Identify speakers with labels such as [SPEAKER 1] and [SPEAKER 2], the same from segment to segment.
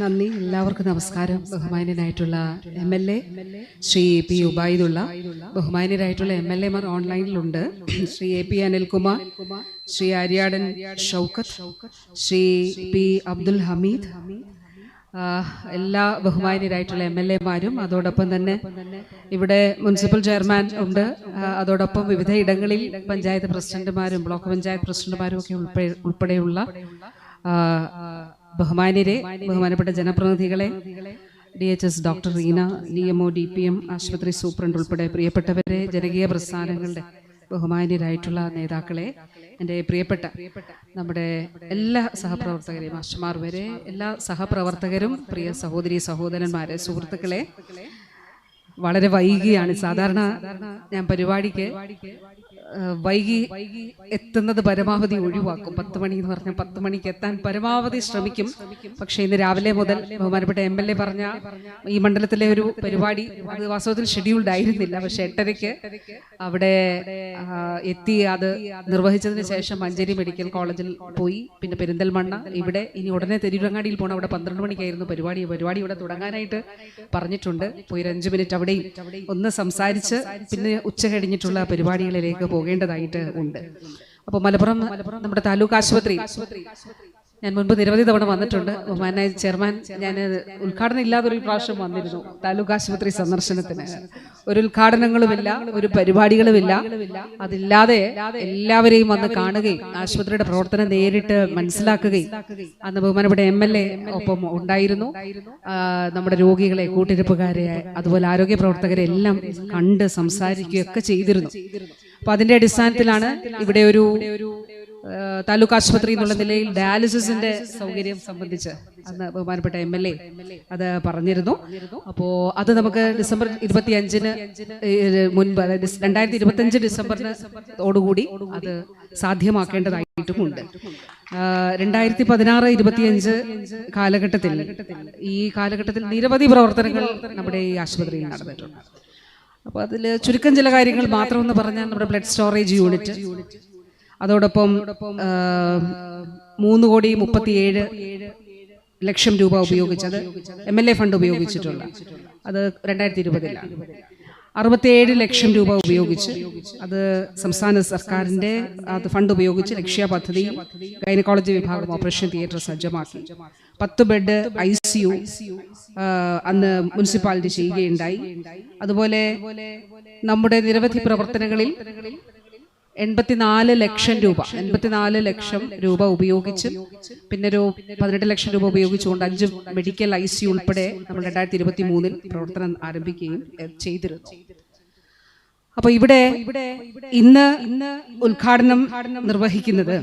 [SPEAKER 1] നന്ദി. എല്ലാവർക്കും നമസ്കാരം. ബഹുമാന്യനായിട്ടുള്ള M L A Shri P Ubaidulla ബഹുമാന്യരായിട്ടുള്ള M L എമാർ ഓൺലൈനിലുണ്ട്. Shri A P Anilkumar Shri Aryadan Shoukath Shri P Abdul Hameed എല്ലാ ബഹുമാന്യരായിട്ടുള്ള M L എമാരും അതോടൊപ്പം തന്നെ ഇവിടെ മുനിസിപ്പൽ ചെയർമാൻ ഉണ്ട്. അതോടൊപ്പം വിവിധ ഇടങ്ങളിൽ പഞ്ചായത്ത് പ്രസിഡന്റുമാരും ബ്ലോക്ക് പഞ്ചായത്ത് പ്രസിഡന്റുമാരും ഒക്കെ ഉൾപ്പെടെ ഉൾപ്പെടെയുള്ള ബഹുമാന്യരെ ബഹുമാനപ്പെട്ട ജനപ്രതിനിധികളെ D H S doctor Reena D M O D P M ആശുപത്രി സൂപ്രണ്ട് ഉൾപ്പെടെ പ്രിയപ്പെട്ടവരെ ജനകീയ പ്രസ്ഥാനങ്ങളുടെ ബഹുമാന്യരായിട്ടുള്ള നേതാക്കളെ എന്റെ പ്രിയപ്പെട്ട നമ്മുടെ എല്ലാ സഹപ്രവർത്തകരെയും മാസ്റ്റർമാർ വരെ എല്ലാ സഹപ്രവർത്തകരും പ്രിയ സഹോദരി സഹോദരന്മാരെ സുഹൃത്തുക്കളെ വളരെ വൈകിയാണ് സാധാരണ ഞാൻ പരിപാടിക്ക് വൈകി എത്തുന്നത് പരമാവധി ഒഴിവാക്കും. പത്ത് മണി എന്ന് പറഞ്ഞാൽ പത്ത് മണിക്ക് എത്താൻ പരമാവധി ശ്രമിക്കും. പക്ഷേ ഇന്ന് രാവിലെ മുതൽ ബഹുമാനപ്പെട്ട എം എൽ എ പറഞ്ഞ ഈ മണ്ഡലത്തിലെ ഒരു പരിപാടി അത് വാസ്തവത്തിൽ ഷെഡ്യൂൾഡ് ആയിരുന്നില്ല. പക്ഷെ എട്ടരയ്ക്ക് അവിടെ എത്തി അത് നിർവഹിച്ചതിന് ശേഷം മഞ്ചേരി മെഡിക്കൽ കോളേജിൽ പോയി. പിന്നെ പെരിന്തൽമണ്ണ. ഇവിടെ ഇനി ഉടനെ തെരുവിലങ്ങാടിയിൽ പോകണം അവിടെ പന്ത്രണ്ട് മണിക്കായിരുന്നു പരിപാടി. പരിപാടി. ഇവിടെ തുടങ്ങാനായിട്ട് പറഞ്ഞിട്ടുണ്ട്. പോയി ഒരു അഞ്ച് മിനിറ്റ് അവിടെയും ഒന്ന് സംസാരിച്ച് പിന്നെ ഉച്ച കഴിഞ്ഞിട്ടുള്ള പരിപാടികളിലേക്ക് പോകേണ്ടതായിട്ട് ഉണ്ട്. അപ്പോൾ മലപ്പുറം നമ്മുടെ താലൂക്ക് ആശുപത്രി ഞാൻ മുൻപ് നിരവധി തവണ വന്നിട്ടുണ്ട്. ബഹുമാനായ ചെയർമാൻ ഞാൻ ഉദ്ഘാടനം ഇല്ലാതെ ഒരു പ്രാവശ്യം വന്നിരുന്നു താലൂക്ക് ആശുപത്രി സന്ദർശനത്തിന്. ഒരു ഉദ്ഘാടനങ്ങളുമില്ല ഒരു പരിപാടികളുമില്ല. അതില്ലാതെ എല്ലാവരെയും വന്ന് കാണുകയും ആശുപത്രിയുടെ പ്രവർത്തനം നേരിട്ട് മനസ്സിലാക്കുകയും അന്ന് ബഹുമാനപ്പെട്ട എം എൽ എ ഒപ്പം ഉണ്ടായിരുന്നു. നമ്മുടെ രോഗികളെ കൂട്ടിരിപ്പുകാരെ അതുപോലെ ആരോഗ്യ പ്രവർത്തകരെ എല്ലാം കണ്ട് സംസാരിക്കുകയൊക്കെ ചെയ്തിരുന്നു. അപ്പൊ അതിന്റെ അടിസ്ഥാനത്തിലാണ് ഇവിടെ ഒരു താലൂക്ക് ആശുപത്രി എന്നുള്ള നിലയിൽ ഡയാലിസിസിന്റെ സൗകര്യം സംബന്ധിച്ച് അന്ന് ബഹുമാനപ്പെട്ട എം എൽ എ അത് പറഞ്ഞിരുന്നു. അപ്പോ അത് നമുക്ക് ഡിസംബർ ഇരുപത്തി അഞ്ചിന് മുൻപ് അതായത് രണ്ടായിരത്തി ഇരുപത്തി അഞ്ച് ഡിസംബറിനോടുകൂടി അത് സാധ്യമാക്കേണ്ടതായിട്ടുമുണ്ട്. രണ്ടായിരത്തി പതിനാറ് ഇരുപത്തിയഞ്ച് കാലഘട്ടത്തിൽ ഈ കാലഘട്ടത്തിൽ നിരവധി പ്രവർത്തനങ്ങൾ നമ്മുടെ ഈ ആശുപത്രിയിൽ നടന്നിട്ടുണ്ട്. അപ്പോൾ അതിൽ ചുരുക്കം ചില കാര്യങ്ങൾ മാത്രം എന്ന് പറഞ്ഞാൽ നമ്മുടെ ബ്ലഡ് സ്റ്റോറേജ് യൂണിറ്റ് അതോടൊപ്പം മൂന്ന് കോടി മുപ്പത്തിയേഴ് ലക്ഷം രൂപ ഉപയോഗിച്ചത് എം എൽ എ ഫണ്ട് ഉപയോഗിച്ചിട്ടുള്ള. അത് രണ്ടായിരത്തി ഇരുപതിലാണ്. അറുപത്തിയേഴ് ലക്ഷം രൂപ ഉപയോഗിച്ച് അത് സംസ്ഥാന സർക്കാരിന്റെ അത് ഫണ്ട് ഉപയോഗിച്ച് ലക്ഷ്യ പദ്ധതി ഗൈനക്കോളജി വിഭാഗം ഓപ്പറേഷൻ തിയേറ്റർ സജ്ജമാക്കി. പത്ത് ബെഡ് ഐ സി യു അന്ന് മുനിസിപ്പാലിറ്റി ചെയ്യുകയുണ്ടായി. അതുപോലെ നമ്മുടെ നിരവധി പ്രവർത്തനങ്ങളിൽ എൺപത്തിനാല് ലക്ഷം രൂപ. എൺപത്തിനാല് ലക്ഷം രൂപ ഉപയോഗിച്ച് പിന്നെ ഒരു പതിനെട്ട് ലക്ഷം രൂപ ഉപയോഗിച്ചുകൊണ്ട് അഞ്ച് മെഡിക്കൽ ഐ സി ഉൾപ്പെടെ നമ്മൾ രണ്ടായിരത്തി ഇരുപത്തി മൂന്നിൽ പ്രവർത്തനം ആരംഭിക്കുകയും ചെയ്തിരുന്നു. അപ്പൊ ഇവിടെ ഇന്ന് ഇന്ന് ഉദ്ഘാടനം നിർവഹിക്കുന്നത്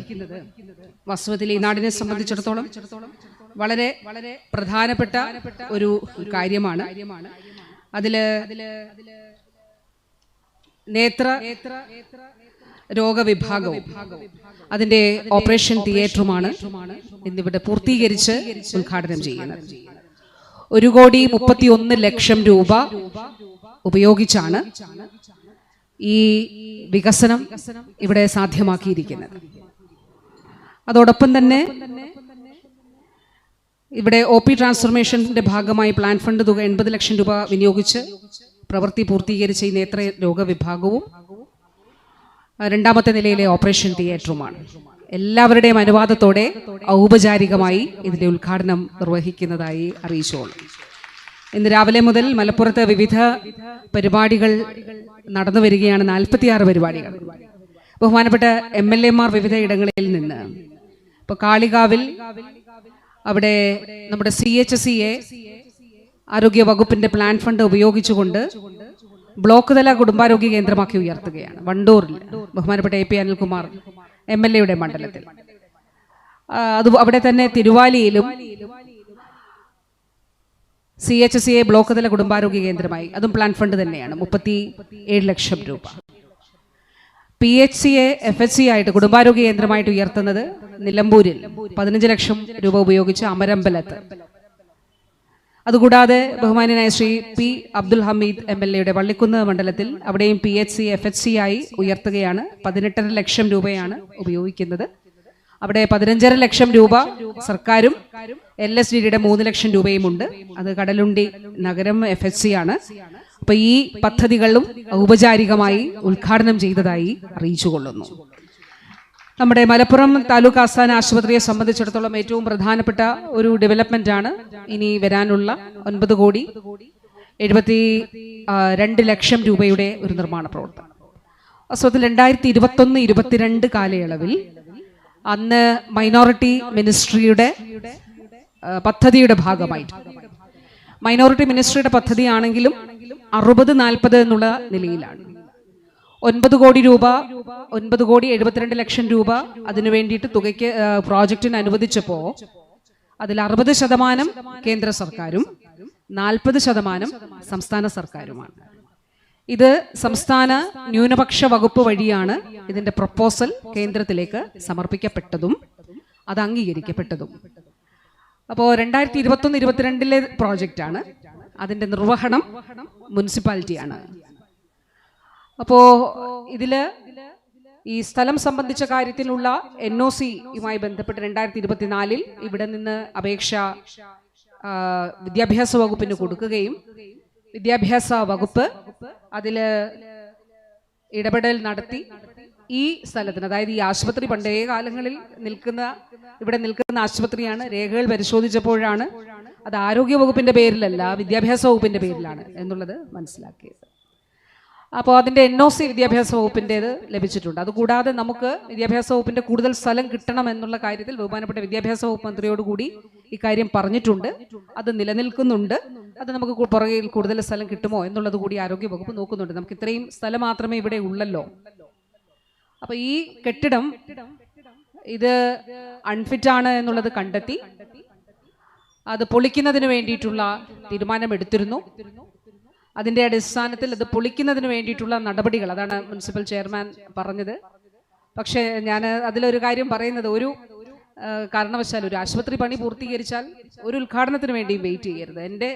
[SPEAKER 1] വാസ്തവത്തിൽ ഈ നാടിനെ സംബന്ധിച്ചിടത്തോളം വളരെ വളരെ പ്രധാനപ്പെട്ട ഒരു കാര്യമാണ്. അതിൽ നേത്ര രോഗവിഭാഗവും അതിന്റെ ഓപ്പറേഷൻ തിയേറ്ററുമാണ് ഇന്നിവിടെ പൂർത്തീകരിച്ച് ഉദ്ഘാടനം ചെയ്യുന്നത്. ഒരു കോടി മുപ്പത്തി ഒന്ന് ലക്ഷം രൂപ ഉപയോഗിച്ചാണ് ഈ വികസനം ഇവിടെ സാധ്യമാക്കിയിരിക്കുന്നത്. അതോടൊപ്പം തന്നെ ഇവിടെ ഒ പി ട്രാൻസ്ഫോർമേഷന്റെ ഭാഗമായി പ്ലാൻ ഫണ്ട് തുക എൺപത് ലക്ഷം രൂപ വിനിയോഗിച്ച് പ്രവൃത്തി പൂർത്തീകരിച്ച ഈ നേത്ര രോഗവിഭാഗവും രണ്ടാമത്തെ നിലയിലെ ഓപ്പറേഷൻ തിയേറ്ററുമാണ്. എല്ലാവരുടെയും അനുവാദത്തോടെ ഔപചാരികമായി ഇതിന്റെ ഉദ്ഘാടനം നിർവഹിക്കുന്നതായി അറിയിച്ചോളൂ. ഇന്ന് രാവിലെ മുതൽ മലപ്പുറത്ത് വിവിധ പരിപാടികൾ നടന്നു വരികയാണ് നാൽപ്പത്തിയാറ് പരിപാടികൾ. ബഹുമാനപ്പെട്ട എം എൽ എമാർ വിവിധ ഇടങ്ങളിൽ നിന്ന്. ഇപ്പൊ കാളികാവിൽ അവിടെ നമ്മുടെ സി എച്ച് സി എ ആരോഗ്യ വകുപ്പിന്റെ പ്ലാൻ ഫണ്ട് ഉപയോഗിച്ചുകൊണ്ട് ബ്ലോക്ക് തല കുടുംബാരോഗ്യ കേന്ദ്രമാക്കി ഉയർത്തുകയാണ്. വണ്ടൂറിൽ ബഹുമാനപ്പെട്ട A P Anilkumar M L എയുടെ മണ്ഡലത്തിൽ. അത് അവിടെ തന്നെ തിരുവാലിയിലും C H C a block തല കുടുംബാരോഗ്യ കേന്ദ്രമായി. അതും പ്ലാൻ ഫണ്ട് തന്നെയാണ്. മുപ്പത്തി ഏഴ് ലക്ഷം രൂപ. P H C a F H C ആയിട്ട് കുടുംബാരോഗ്യ കേന്ദ്രമായിട്ട് ഉയർത്തുന്നത് നിലമ്പൂരിൽ പതിനഞ്ച് ലക്ഷം രൂപ ഉപയോഗിച്ച് അമരമ്പലത്ത്. അതുകൂടാതെ ബഹുമാനായ Shri P Abdul Hameed M L എയുടെ വള്ളിക്കുന്ന് മണ്ഡലത്തിൽ അവിടെയും P H C F H C ആയി ഉയർത്തുകയാണ്. പതിനെട്ടര ലക്ഷം രൂപയാണ് ഉപയോഗിക്കുന്നത്. അവിടെ പതിനഞ്ചര ലക്ഷം രൂപ സർക്കാരും എൽ എസ് ഡി ഡിയുടെ മൂന്ന് ലക്ഷം രൂപയും ഉണ്ട് അത് കടലുണ്ടി നഗരം എഫ് എച്ച് സി ആണ്. അപ്പൊ ഈ പദ്ധതികളും ഔപചാരികമായി ഉദ്ഘാടനം ചെയ്തതായി അറിയിച്ചുകൊള്ളുന്നു. നമ്മുടെ മലപ്പുറം താലൂക്ക് ആസ്ഥാന ആശുപത്രിയെ സംബന്ധിച്ചിടത്തോളം ഏറ്റവും പ്രധാനപ്പെട്ട ഒരു ഡെവലപ്മെന്റ് ആണ് ഇനി വരാനുള്ള ഒൻപത് കോടി എഴുപത്തി രണ്ട് ലക്ഷം രൂപയുടെ ഒരു നിർമ്മാണ പ്രവർത്തനം. വാസ്തവത്തിൽ രണ്ടായിരത്തി ഇരുപത്തൊന്ന് ഇരുപത്തിരണ്ട് കാലയളവിൽ അന്ന് മൈനോറിറ്റി മിനിസ്ട്രിയുടെ പദ്ധതിയുടെ ഭാഗമായിട്ട്. മൈനോറിറ്റി മിനിസ്ട്രിയുടെ പദ്ധതിയാണെങ്കിലും അറുപത് നാൽപ്പത് എന്നുള്ള നിലയിലാണ്. ഒൻപത് കോടി രൂപ ഒൻപത് കോടി എഴുപത്തിരണ്ട് ലക്ഷം രൂപ അതിനു വേണ്ടിയിട്ട് തുകയ്ക്ക് പ്രോജക്റ്റിന് അനുവദിച്ചപ്പോൾ അതിൽ അറുപത് ശതമാനം കേന്ദ്ര സർക്കാരും നാൽപ്പത് ശതമാനം സംസ്ഥാന സർക്കാരുമാണ്. ഇത് സംസ്ഥാന ന്യൂനപക്ഷ വകുപ്പ് വഴിയാണ് ഇതിന്റെ പ്രപ്പോസൽ കേന്ദ്രത്തിലേക്ക് സമർപ്പിക്കപ്പെട്ടതും അത് അംഗീകരിക്കപ്പെട്ടതും. അപ്പോൾ രണ്ടായിരത്തി ഇരുപത്തൊന്ന് ഇരുപത്തിരണ്ടിലെ പ്രോജക്റ്റാണ്. അതിന്റെ നിർവഹണം മുനിസിപ്പാലിറ്റിയാണ്. അപ്പോ ഇതിൽ ഈ സ്ഥലം സംബന്ധിച്ച കാര്യത്തിലുള്ള എൻ ഒ സിയുമായി ബന്ധപ്പെട്ട് രണ്ടായിരത്തി ഇരുപത്തിനാലിൽ ഇവിടെ നിന്ന് അപേക്ഷ വിദ്യാഭ്യാസ വകുപ്പിന് കൊടുക്കുകയും വിദ്യാഭ്യാസ വകുപ്പ് അതിൽ ഇടപെടൽ നടത്തി ഈ സ്ഥലത്തിന് അതായത് ഈ ആശുപത്രി പണ്ടേ കാലങ്ങളിൽ നിൽക്കുന്ന ഇവിടെ നിൽക്കുന്ന ആശുപത്രിയാണ് രേഖകൾ പരിശോധിച്ചപ്പോഴാണ് അത് ആരോഗ്യ വകുപ്പിന്റെ പേരിലല്ല വിദ്യാഭ്യാസ വകുപ്പിന്റെ പേരിലാണ് എന്നുള്ളത് മനസ്സിലാക്കിയത്. അപ്പോൾ അതിന്റെ എൻ ഒ സി വിദ്യാഭ്യാസ വകുപ്പിന്റേത് ലഭിച്ചിട്ടുണ്ട്. അതുകൂടാതെ നമുക്ക് വിദ്യാഭ്യാസ വകുപ്പിന്റെ കൂടുതൽ സ്ഥലം കിട്ടണം എന്നുള്ള കാര്യത്തിൽ ബഹുമാനപ്പെട്ട വിദ്യാഭ്യാസ വകുപ്പ് മന്ത്രിയോടുകൂടി ഇക്കാര്യം പറഞ്ഞിട്ടുണ്ട്. അത് നിലനിൽക്കുന്നുണ്ട്. അത് നമുക്ക് പുറകിൽ കൂടുതൽ സ്ഥലം കിട്ടുമോ എന്നുള്ളത് കൂടി ആരോഗ്യ വകുപ്പ് നോക്കുന്നുണ്ട്. നമുക്ക് ഇത്രയും സ്ഥലം മാത്രമേ ഇവിടെ ഉള്ളല്ലോ. അപ്പൊ ഈ കെട്ടിടം ഇത് അൺഫിറ്റ് ആണ് എന്നുള്ളത് കണ്ടെത്തി. അത് പൊളിക്കുന്നതിന് വേണ്ടിയിട്ടുള്ള തീരുമാനം എടുത്തിരുന്നു. അതിന്റെ അടിസ്ഥാനത്തിൽ അത് പൊളിക്കുന്നതിന് വേണ്ടിയിട്ടുള്ള നടപടികൾ. അതാണ് മുനിസിപ്പൽ ചെയർമാൻ പറഞ്ഞത്. പക്ഷേ ഞാൻ അതിലൊരു കാര്യം പറയുന്നത്. ഒരു കാരണവശാൽ ഒരു ആശുപത്രി പണി പൂർത്തീകരിച്ചാൽ ഒരു ഉദ്ഘാടനത്തിന് വേണ്ടിയും വെയിറ്റ് ചെയ്യരുത്. എന്റെ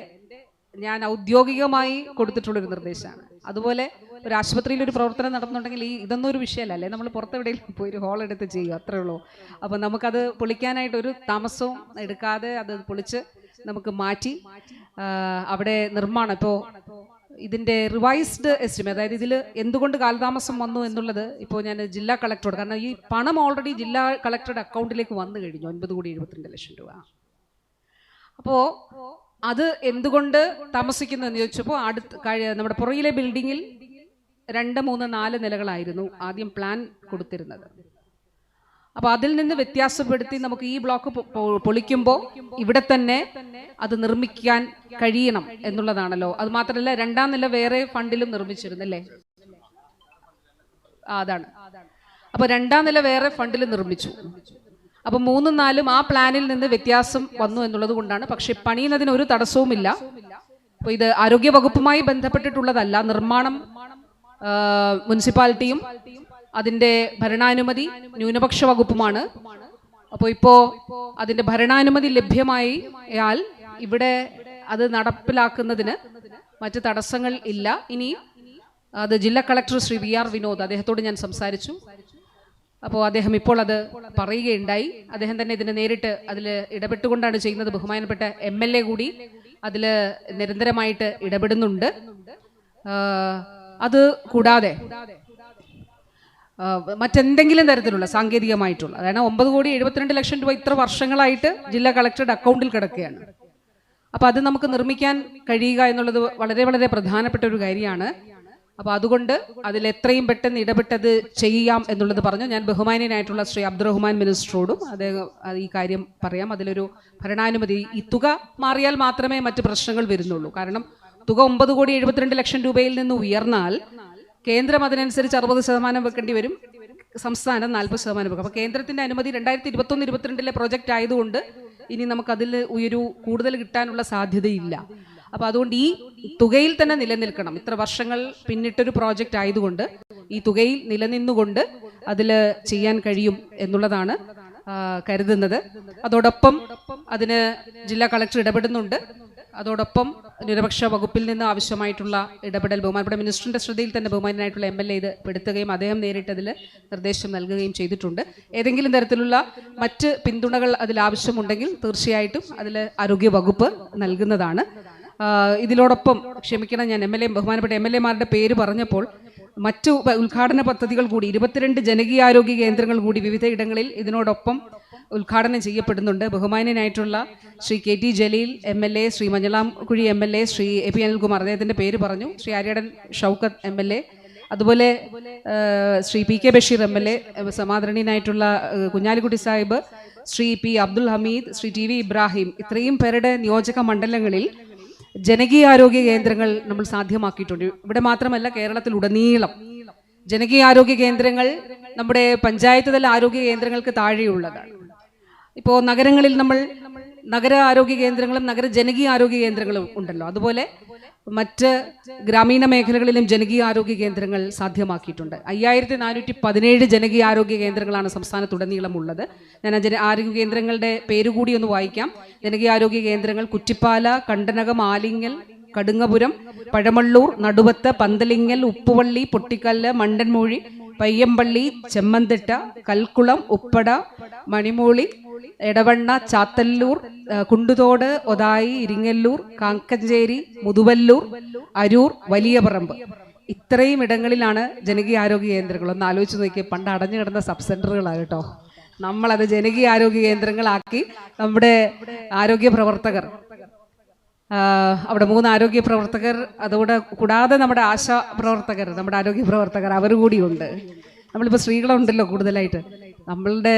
[SPEAKER 1] ഞാൻ ഔദ്യോഗികമായി കൊടുത്തിട്ടുള്ളൊരു നിർദ്ദേശമാണ്. അതുപോലെ ഒരു ആശുപത്രിയിൽ ഒരു പ്രവർത്തനം നടന്നുണ്ടെങ്കിൽ ഈ ഇതൊന്നും ഒരു വിഷയമല്ല. അല്ലേ? നമ്മൾ പുറത്തെവിടെയെങ്കിലും പോയി ഒരു ഹോൾ എടുത്ത് ചെയ്യും അത്രേ ഉള്ളൂ. അപ്പോൾ നമുക്കത് പൊളിക്കാനായിട്ട് ഒരു താമസവും എടുക്കാതെ അത് പൊളിച്ച് നമുക്ക് മാറ്റി അവിടെ നിർമ്മാണം. ഇപ്പോൾ ഇതിന്റെ റിവൈസ്ഡ് എസ്റ്റിമേറ്റ് അതായത് ഇതിൽ എന്തുകൊണ്ട് കാലതാമസം വന്നു എന്നുള്ളത് ഇപ്പോൾ ഞാൻ ജില്ലാ കളക്ടറോട് കാരണം ഈ പണം ഓൾറെഡി ജില്ലാ കളക്ടറുടെ അക്കൗണ്ടിലേക്ക് വന്നു കഴിഞ്ഞു ഒൻപത് കോടി എഴുപത്തിരണ്ട് ലക്ഷം രൂപ. അപ്പോൾ അത് എന്തുകൊണ്ട് താമസിക്കുന്നു എന്ന് ചോദിച്ചപ്പോൾ അടുത്ത് നമ്മുടെ പുറകിലെ ബിൽഡിങ്ങിൽ രണ്ട് മൂന്ന് നാല് നിലകളായിരുന്നു ആദ്യം പ്ലാൻ കൊടുത്തിരുന്നത്. അപ്പൊ അതിൽ നിന്ന് വ്യത്യാസപ്പെടുത്തി നമുക്ക് ഈ ബ്ലോക്ക് പൊളിക്കുമ്പോൾ ഇവിടെ തന്നെ അത് നിർമ്മിക്കാൻ കഴിയണം എന്നുള്ളതാണല്ലോ. അത് മാത്രമല്ല രണ്ടാം നില വേറെ ഫണ്ടിലും നിർമ്മിച്ചിരുന്നല്ലേ അതാണ്. അപ്പൊ രണ്ടാം നില വേറെ ഫണ്ടിൽ നിർമ്മിച്ചു. അപ്പൊ മൂന്നും നാലും ആ പ്ലാനിൽ നിന്ന് വ്യത്യാസം വന്നു എന്നുള്ളത് കൊണ്ടാണ്. പക്ഷെ പണിയുന്നതിന് ഒരു തടസ്സവുമില്ല. അപ്പൊ ഇത് ആരോഗ്യ വകുപ്പുമായി ബന്ധപ്പെട്ടിട്ടുള്ളതല്ല നിർമ്മാണം മുനിസിപ്പാലിറ്റിയും അതിന്റെ ഭരണാനുമതി ന്യൂനപക്ഷ വകുപ്പുമാണ്. അപ്പോൾ ഇപ്പോ അതിന്റെ ഭരണാനുമതി ലഭ്യമായി ഇവിടെ അത് നടപ്പിലാക്കുന്നതിന് മറ്റ് തടസ്സങ്ങൾ ഇല്ല. ഇനി അത് ജില്ലാ collector Shri V R Vinod അദ്ദേഹത്തോട് ഞാൻ സംസാരിച്ചു. അപ്പോൾ അദ്ദേഹം ഇപ്പോൾ അത് പറയുകയുണ്ടായി. അദ്ദേഹം തന്നെ ഇതിന് നേരിട്ട് അതിൽ ഇടപെട്ടുകൊണ്ടാണ് ചെയ്യുന്നത്. ബഹുമാനപ്പെട്ട എം എൽ എ കൂടി അതിൽ നിരന്തരമായിട്ട് ഇടപെടുന്നുണ്ട്. അത് കൂടാതെ മറ്റെന്തെങ്കിലും തരത്തിലുള്ള സാങ്കേതികമായിട്ടുള്ള അതായത് ഒമ്പത് കോടി എഴുപത്തിരണ്ട് ലക്ഷം രൂപ ഇത്ര വർഷങ്ങളായിട്ട് ജില്ലാ കളക്ടറുടെ അക്കൗണ്ടിൽ കിടക്കുകയാണ്. അപ്പോൾ അത് നമുക്ക് നിർമ്മിക്കാൻ കഴിയുക എന്നുള്ളത് വളരെ വളരെ പ്രധാനപ്പെട്ട ഒരു കാര്യമാണ്. അപ്പോൾ അതുകൊണ്ട് അതിൽ എത്രയും പെട്ടെന്ന് ഇടപെട്ടത് ചെയ്യാം എന്നുള്ളത് പറഞ്ഞു. ഞാൻ ബഹുമാനീയനായിട്ടുള്ള ശ്രീ അബ്ദുറഹ്മാൻ മിനിസ്റ്ററോടും അദ്ദേഹം ഈ കാര്യം പറയാം. അതിലൊരു ഭരണാനുമതി ഈ തുക മാറിയാൽ മാത്രമേ മറ്റ് പ്രശ്നങ്ങൾ വരുന്നുള്ളൂ. കാരണം തുക ഒമ്പത് കോടി എഴുപത്തിരണ്ട് ലക്ഷം രൂപയിൽ നിന്ന് ഉയർന്നാൽ കേന്ദ്രം അതിനനുസരിച്ച് അറുപത് ശതമാനം വെക്കേണ്ടി വരും. സംസ്ഥാനം നാൽപ്പത് ശതമാനം വെക്കും. അപ്പോൾ കേന്ദ്രത്തിന്റെ അനുമതി രണ്ടായിരത്തി ഇരുപത്തൊന്ന് ഇരുപത്തിരണ്ടിലെ പ്രൊജക്റ്റ് ആയതുകൊണ്ട് ഇനി നമുക്കതിൽ ഉയരു കൂടുതൽ കിട്ടാനുള്ള സാധ്യതയില്ല. അപ്പോൾ അതുകൊണ്ട് ഈ തുകയിൽ തന്നെ നിലനിൽക്കണം. ഇത്ര വർഷങ്ങൾ പിന്നിട്ടൊരു പ്രോജക്റ്റ് ആയതുകൊണ്ട് ഈ തുകയിൽ നിലനിന്നുകൊണ്ട് അതിൽ ചെയ്യാൻ കഴിയും എന്നുള്ളതാണ് കരുതുന്നത്. അതോടൊപ്പം അതിന് ജില്ലാ കളക്ടർ ഇടപെടുന്നുണ്ട്. അതോടൊപ്പം നിരപക്ഷ വകുപ്പിൽ നിന്ന് ആവശ്യമായിട്ടുള്ള ഇടപെടൽ ബഹുമാനപ്പെട്ട മിനിസ്റ്ററിന്റെ ശ്രദ്ധയിൽ തന്നെ ബഹുമാനായിട്ടുള്ള എം എൽ എ ഇത് പെടുത്തുകയും അദ്ദേഹം നേരിട്ടതിൽ നിർദ്ദേശം നൽകുകയും ചെയ്തിട്ടുണ്ട്. ഏതെങ്കിലും തരത്തിലുള്ള മറ്റ് പിന്തുണകൾ അതിൽ ആവശ്യമുണ്ടെങ്കിൽ തീർച്ചയായിട്ടും അതിൽ ആരോഗ്യ വകുപ്പ് നൽകുന്നതാണ്. ഇതിലോടൊപ്പം ക്ഷമിക്കണം ഞാൻ എം എൽ എ ബഹുമാനപ്പെട്ട എം എൽ എമാരുടെ പേര് പറഞ്ഞപ്പോൾ മറ്റു ഉദ്ഘാടന പദ്ധതികൾ കൂടി ഇരുപത്തിരണ്ട് ജനകീയാരോഗ്യ കേന്ദ്രങ്ങൾ കൂടി വിവിധ ഇടങ്ങളിൽ ഇതിനോടൊപ്പം ഉദ്ഘാടനം ചെയ്യപ്പെടുന്നുണ്ട്. ബഹുമാന്യനായിട്ടുള്ള Shri K T Jaleel M L A Shri Manjalamkuzhi M L A Shri A P Anilkumar അദ്ദേഹത്തിന്റെ പേര് പറഞ്ഞു. Shri Aryadan Shoukath M L A. അതുപോലെ Shri P K Basheer M L A സമാദരണീയനായിട്ടുള്ള Kunhalikutty Sahib Shri P Abdul Hameed Shri T V Ibrahim. ഇത്രയും പേരുടെ നിയോജക മണ്ഡലങ്ങളിൽ ജനകീയാരോഗ്യ കേന്ദ്രങ്ങൾ നമ്മൾ സാധ്യമാക്കിയിട്ടുണ്ട്. ഇവിടെ മാത്രമല്ല കേരളത്തിൽ ഉടനീളം ജനകീയാരോഗ്യ കേന്ദ്രങ്ങൾ നമ്മുടെ പഞ്ചായത്ത് തല ആരോഗ്യ കേന്ദ്രങ്ങൾക്ക് താഴെയുള്ളതാണ്. ഇപ്പോൾ നഗരങ്ങളിൽ നമ്മൾ നഗര ആരോഗ്യ കേന്ദ്രങ്ങളും നഗര ജനകീയ ആരോഗ്യ കേന്ദ്രങ്ങളും ഉണ്ടല്ലോ. അതുപോലെ മറ്റ് ഗ്രാമീണ മേഖലകളിലും ജനകീയ ആരോഗ്യ കേന്ദ്രങ്ങൾ സാധ്യമാക്കിയിട്ടുണ്ട്. അയ്യായിരത്തി നാനൂറ്റി പതിനേഴ് ജനകീയ ആരോഗ്യ കേന്ദ്രങ്ങളാണ് സംസ്ഥാനത്തുടനീളമുള്ളത് ഞാൻ ജന ആരോഗ്യ കേന്ദ്രങ്ങളുടെ പേരുകൂടി ഒന്ന് വായിക്കാം. ജനകീയ ആരോഗ്യ കേന്ദ്രങ്ങൾ കുറ്റിപ്പാല കണ്ടനകം ആലിങ്ങൽ കടുങ്ങപുരം പഴമള്ളൂർ നടുവത്ത് പന്തലിങ്ങൽ ഉപ്പുവള്ളി പൊട്ടിക്കല്ല് മണ്ടൻമൂഴി പയ്യമ്പള്ളി ചെമ്മന്തിട്ട കൽക്കുളം ഉപ്പട മണിമൂളി എടവണ്ണ ചാത്തല്ലൂർ കുണ്ടുതോട് ഒതായി ഇരിങ്ങല്ലൂർ കാക്കഞ്ചേരി മുതുവല്ലൂർ അരൂർ വലിയപറമ്പ്. ഇത്രയും ഇടങ്ങളിലാണ് ജനകീയ ആരോഗ്യ കേന്ദ്രങ്ങൾ. ഒന്ന് ആലോചിച്ച് നോക്കിയേ പണ്ട് അടഞ്ഞു കിടന്ന സബ് സെന്ററുകളാണ് കേട്ടോ. നമ്മളത് ജനകീയ ആരോഗ്യ കേന്ദ്രങ്ങളാക്കി നമ്മുടെ ആരോഗ്യ പ്രവർത്തകർ അവിടെ മൂന്ന് ആരോഗ്യ പ്രവർത്തകർ അതുകൂടെ കൂടാതെ നമ്മുടെ ആശാ പ്രവർത്തകർ നമ്മുടെ ആരോഗ്യ പ്രവർത്തകർ അവർ കൂടിയുണ്ട്. നമ്മളിപ്പോൾ സ്ത്രീകളുണ്ടല്ലോ കൂടുതലായിട്ട്. നമ്മളുടെ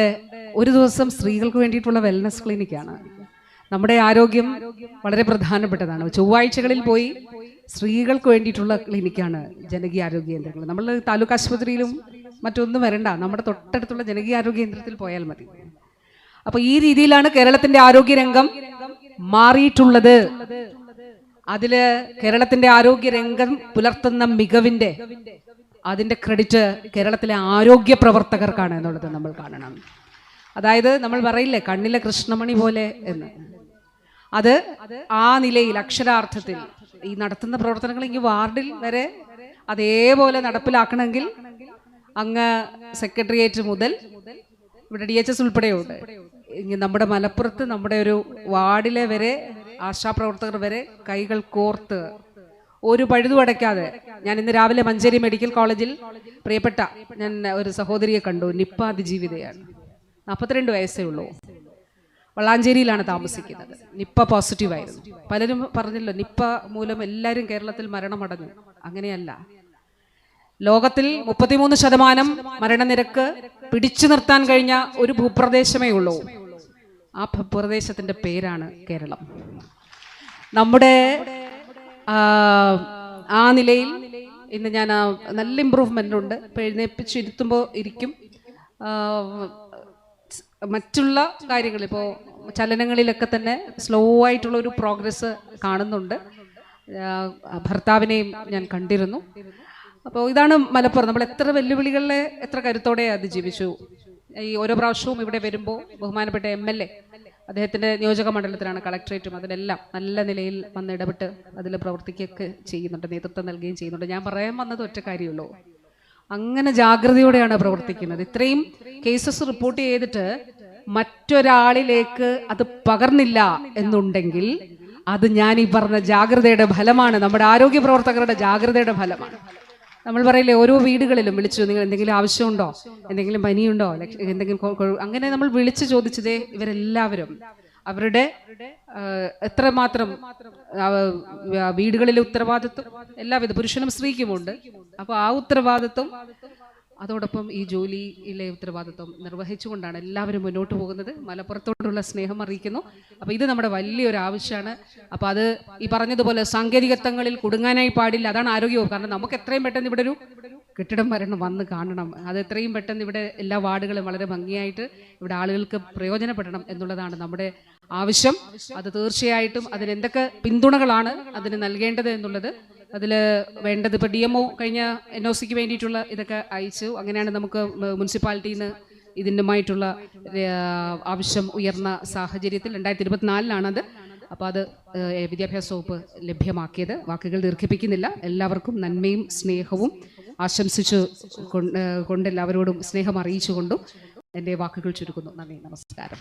[SPEAKER 1] ഒരു ദിവസം സ്ത്രീകൾക്ക് വേണ്ടിയിട്ടുള്ള വെൽനസ് ക്ലിനിക്കാണ് നമ്മുടെ ആരോഗ്യം വളരെ പ്രധാനപ്പെട്ടതാണ്. ചൊവ്വാഴ്ചകളിൽ പോയി സ്ത്രീകൾക്ക് വേണ്ടിയിട്ടുള്ള ക്ലിനിക്കാണ് ജനകീയ ആരോഗ്യ കേന്ദ്രങ്ങൾ. നമ്മൾ താലൂക്ക് ആശുപത്രിയിലും മറ്റൊന്നും വരണ്ട. നമ്മുടെ തൊട്ടടുത്തുള്ള ജനകീയ ആരോഗ്യ കേന്ദ്രത്തിൽ പോയാൽ മതി. അപ്പോൾ ഈ രീതിയിലാണ് കേരളത്തിന്റെ ആരോഗ്യരംഗം മാറിയിട്ടുള്ളത്. അതിൽ കേരളത്തിന്റെ ആരോഗ്യ രംഗം പുലർത്തുന്ന മികവിന്റെ അതിന്റെ ക്രെഡിറ്റ് കേരളത്തിലെ ആരോഗ്യ പ്രവർത്തകർക്കാണ് എന്നുള്ളത് നമ്മൾ കാണണം. അതായത് നമ്മൾ പറയില്ലേ കണ്ണിലെ കൃഷ്ണമണി പോലെ എന്ന്. അത് ആ നിലയിൽ അക്ഷരാർത്ഥത്തിൽ ഈ നടത്തുന്ന പ്രവർത്തനങ്ങൾ ഈ വാർഡിൽ വരെ അതേപോലെ നടപ്പിലാക്കണമെങ്കിൽ അങ്ങ് സെക്രട്ടേറിയറ്റ് മുതൽ ഇവിടെ ഡി എച്ച് എസ് ഉൾപ്പെടെയുണ്ട്. നമ്മുടെ മലപ്പുറത്ത് നമ്മുടെ ഒരു വാർഡിലെ വരെ ആശാപ്രവർത്തകർ വരെ കൈകൾ കോർത്ത് ഒരു പഴുതു അടയ്ക്കാതെ ഞാൻ ഇന്ന് രാവിലെ മഞ്ചേരി മെഡിക്കൽ കോളേജിൽ പ്രിയപ്പെട്ട ഞാൻ ഒരു സഹോദരിയെ കണ്ടു നിപ്പ അതിജീവിതയാണ്. നാൽപ്പത്തിരണ്ട് വയസ്സേ ഉള്ളൂ. വളാഞ്ചേരിയിലാണ് താമസിക്കുന്നത്. നിപ്പ പോസിറ്റീവ് ആയിരുന്നു. പലരും പറഞ്ഞല്ലോ നിപ്പ മൂലം എല്ലാവരും കേരളത്തിൽ മരണമടഞ്ഞു. അങ്ങനെയല്ല. ലോകത്തിൽ മുപ്പത്തിമൂന്ന് ശതമാനം മരണനിരക്ക് പിടിച്ചു നിർത്താൻ കഴിഞ്ഞ ഒരു ഭൂപ്രദേശമേ ഉള്ളൂ. ആ ഭൂപ്രദേശത്തിന്റെ പേരാണ് കേരളം. നമ്മുടെ ആ, നിലയിൽ ഇന്ന് ഞാൻ നല്ല ഇമ്പ്രൂവ്മെന്റ് ഉണ്ട്. ഇപ്പൊ എഴുന്നേപ്പിച്ചിരുത്തുമ്പോൾ ഇരിക്കും. മറ്റുള്ള കാര്യങ്ങൾ ഇപ്പോൾ ചലനങ്ങളിലൊക്കെ തന്നെ സ്ലോ ആയിട്ടുള്ള ഒരു പ്രോഗ്രസ് കാണുന്നുണ്ട്. ഭർത്താവിനെയും ഞാൻ കണ്ടിരുന്നു. അപ്പോൾ ഇതാണ് മലപ്പുറം. നമ്മൾ എത്ര വെല്ലുവിളികളെ എത്ര കരുത്തോടെ അതിജീവിച്ചു ഈ ഓരോ പ്രാവശ്യവും ഇവിടെ വരുമ്പോൾ ബഹുമാനപ്പെട്ട എം എൽ എ അദ്ദേഹത്തിന്റെ നിയോജക മണ്ഡലത്തിലാണ് കളക്ടറേറ്റും അതിലെല്ലാം നല്ല നിലയിൽ വന്ന് ഇടപെട്ട് അതിൽ പ്രവർത്തിക്കുകയൊക്കെ ചെയ്യുന്നുണ്ട് നേതൃത്വം നൽകുകയും ചെയ്യുന്നുണ്ട്. ഞാൻ പറയാൻ വന്നത് ഒറ്റ കാര്യമുള്ളൂ. അങ്ങനെ ജാഗ്രതയോടെയാണ് പ്രവർത്തിക്കുന്നത്. ഇത്രയും കേസസ് റിപ്പോർട്ട് ചെയ്തിട്ട് മറ്റൊരാളിലേക്ക് അത് പകർന്നില്ല എന്നുണ്ടെങ്കിൽ അത് ഞാൻ ഈ പറഞ്ഞ ജാഗ്രതയുടെ ഫലമാണ്. നമ്മുടെ ആരോഗ്യ പ്രവർത്തകരുടെ ജാഗ്രതയുടെ ഫലമാണ്. നമ്മൾ പറയില്ലേ ഓരോ വീടുകളിലും വിളിച്ചു നിങ്ങൾ എന്തെങ്കിലും ആവശ്യമുണ്ടോ? എന്തെങ്കിലും പനിയുണ്ടോ? എന്തെങ്കിലും അങ്ങനെ നമ്മൾ വിളിച്ചു ചോദിച്ചതേ ഇവരെല്ലാവരും അവരുടെ എത്ര എത്രമാത്രം വീടുകളിലെ ഉത്തരവാദിത്വം എല്ലാവിധ പുരുഷനും സ്ത്രീക്കുമുണ്ട്. അപ്പോൾ ആ ഉത്തരവാദിത്വം അതോടൊപ്പം ഈ ജോലിയിലെ ഉത്തരവാദിത്വം നിർവഹിച്ചുകൊണ്ടാണ് എല്ലാവരും മുന്നോട്ട് പോകുന്നത്. മലപ്പുറത്തോടുള്ള സ്നേഹം അറിയിക്കുന്നു. അപ്പോൾ ഇത് നമ്മുടെ വലിയൊരു ആവശ്യമാണ്. അപ്പോൾ അത് ഈ പറഞ്ഞതുപോലെ സാങ്കേതികത്വങ്ങളിൽ കുടുങ്ങാനായി പാടില്ല. അതാണ് ആരോഗ്യവും. കാരണം നമുക്ക് എത്രയും പെട്ടെന്ന് ഇവിടെ ഒരു കെട്ടിടം വരണം വന്ന് കാണണം. അത് എത്രയും പെട്ടെന്ന് ഇവിടെ എല്ലാ വാർഡുകളും വളരെ ഭംഗിയായിട്ട് ഇവിടെ ആളുകൾക്ക് പ്രയോജനപ്പെടണം എന്നുള്ളതാണ് നമ്മുടെ ആവശ്യം. അത് തീർച്ചയായിട്ടും അതിന് എന്തൊക്കെ പിന്തുണകളാണ് അതിന് നൽകേണ്ടത് എന്നുള്ളത് അതിൽ വേണ്ടത് ഇപ്പോൾ ഡി എം ഒ കഴിഞ്ഞ എൻ ഒ സിക്ക് വേണ്ടിയിട്ടുള്ള ഇതൊക്കെ അയച്ചു. അങ്ങനെയാണ് നമുക്ക് മുനിസിപ്പാലിറ്റിയിൽ നിന്ന് ഇതിന്റെമായിട്ടുള്ള ആവശ്യം ഉയർന്ന സാഹചര്യത്തിൽ രണ്ടായിരത്തി ഇരുപത്തിനാലിലാണത് അപ്പോൾ അത് വിദ്യാഭ്യാസ വകുപ്പ് ലഭ്യമാക്കിയത്. വാക്കുകൾ ദീർഘിപ്പിക്കുന്നില്ല. എല്ലാവർക്കും നന്മയും സ്നേഹവും ആശംസിച്ചു കൊണ്ട് എല്ലാവരോടും സ്നേഹം അറിയിച്ചുകൊണ്ടും എന്റെ വാക്കുകൾ ചുരുക്കുന്നു. നന്ദി. നമസ്കാരം.